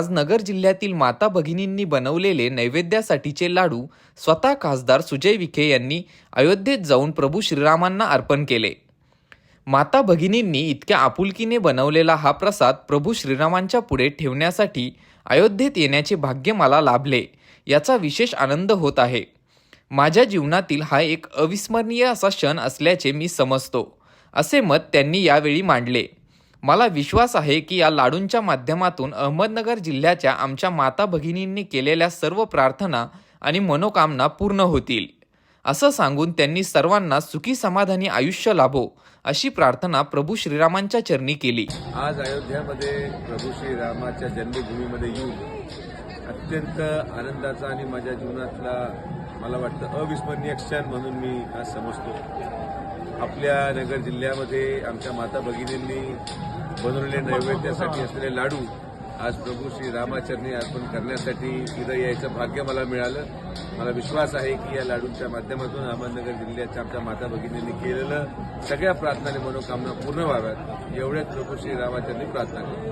आज नगर जिल्ह्यातील माता भगिनींनी बनवलेले नैवेद्यासाठीचे लाडू स्वतः खासदार सुजय विखे यांनी अयोध्येत जाऊन प्रभू श्रीरामांना अर्पण केले. माता भगिनींनी इतक्या आपुलकीने बनवलेला हा प्रसाद प्रभू श्रीरामांच्या पुढे ठेवण्यासाठी अयोध्येत येण्याचे भाग्य मला लाभले याचा विशेष आनंद होत आहे. माझ्या जीवनातील हा एक अविस्मरणीय असा क्षण असल्याचे मी समजतो असे मत त्यांनी यावेळी मांडले. मला विश्वास आहे की या लाडूंच्या माध्यमातून अहमदनगर जिल्ह्याच्या आमच्या माता भगिनींनी केलेल्या सर्व प्रार्थना आणि मनोकामना पूर्ण होतील. असं सांगून त्यांनी सर्वांना सुखी समाधानी आयुष्य लाभो अशी प्रार्थना प्रभू श्रीरामांच्या चरणी केली. आज अयोध्यामध्ये प्रभू श्रीरामाच्या जन्मभूमीमध्ये येऊन अत्यंत आनंदाचा आणि माझ्या जीवनातला मला वाटतं अविस्मरणीय क्षण म्हणून मी आज समजतो. आपल्या नगर जिल्ह्यामध्ये आमच्या माता भगिनींनी बनवलेले नैवेद्यासाठी असलेले लाडू आज प्रभू श्री रामाचरणी अर्पण करण्यासाठी तिथं यायचं भाग्य मला मिळालं. मला विश्वास आहे की या लाडूंच्या माध्यमातून अहमदनगर जिल्ह्याच्या आमच्या माता भगिनींनी केलेलं सगळ्या प्रार्थना आणि मनोकामना पूर्ण व्हाव्यात. एवढ्याच प्रभू श्री रामाचरणी प्रार्थना केली